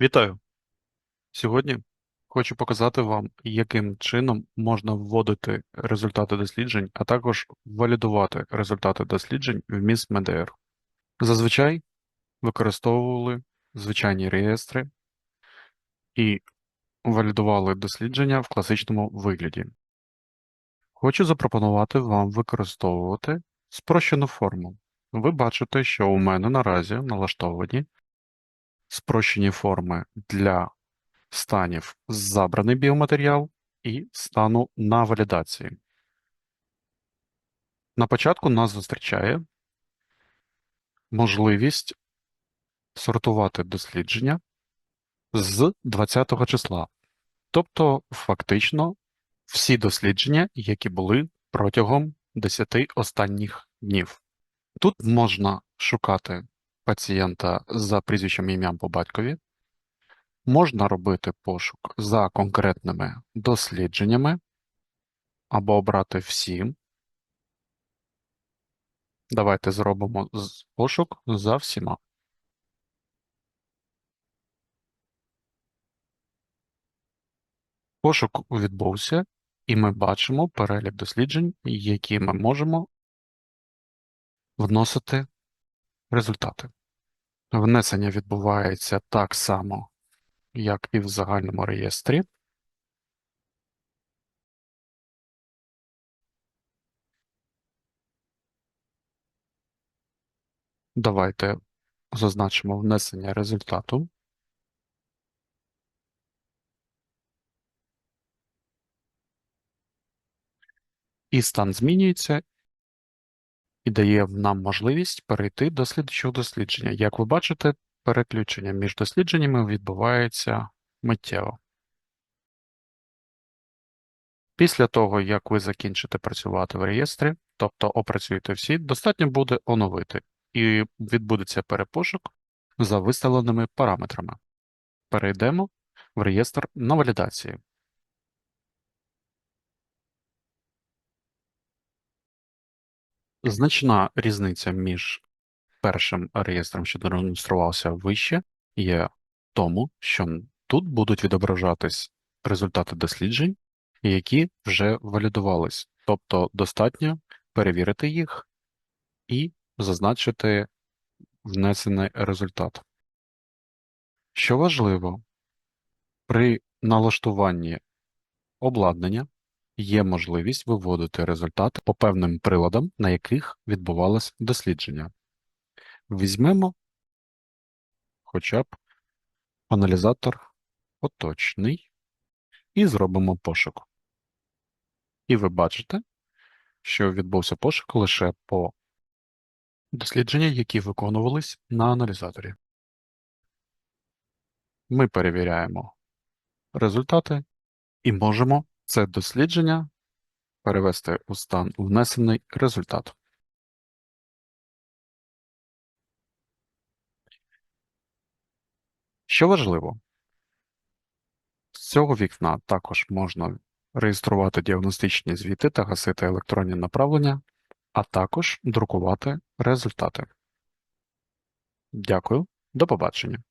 Вітаю! Сьогодні хочу показати вам, яким чином можна вводити результати досліджень, а також валідувати результати досліджень в МІС МДР. Зазвичай використовували звичайні реєстри і валідували дослідження в класичному вигляді. Хочу запропонувати вам використовувати спрощену форму. Ви бачите, що у мене наразі налаштовані спрощені форми для станів забраний біоматеріал і стану на валідації. На початку нас зустрічає можливість сортувати дослідження з 20 числа, тобто фактично всі дослідження, які були протягом 10 останніх днів. Тут можна шукати пацієнта за прізвищем ім'ям по батькові, можна робити пошук за конкретними дослідженнями або обрати всі. Давайте зробимо пошук за всіма. Пошук відбувся, і ми бачимо перелік досліджень, які ми можемо вносити результати. Внесення відбувається так само, як і в загальному реєстрі. Давайте зазначимо внесення результату. І стан змінюється і дає нам можливість перейти до слідчого дослідження. Як ви бачите, переключення між дослідженнями відбувається миттєво. Після того, як ви закінчите працювати в реєстрі, тобто опрацюєте всі, достатньо буде оновити, і відбудеться перепошук за виставленими параметрами. Перейдемо в реєстр на валідації. Значна різниця між першим реєстром, що демонструвався вище, є тому, що тут будуть відображатись результати досліджень, які вже валідувались. Тобто достатньо перевірити їх і зазначити внесений результат. Що важливо, при налаштуванні обладнання є можливість виводити результати по певним приладам, на яких відбувалось дослідження. Візьмемо хоча б аналізатор поточний і зробимо пошук. І ви бачите, що відбувся пошук лише по дослідженнях, які виконувались на аналізаторі. Ми перевіряємо результати і можемо це дослідження перевести у стан внесений результат. Що важливо, з цього вікна також можна реєструвати діагностичні звіти та гасити електронні направлення, а також друкувати результати. Дякую, до побачення.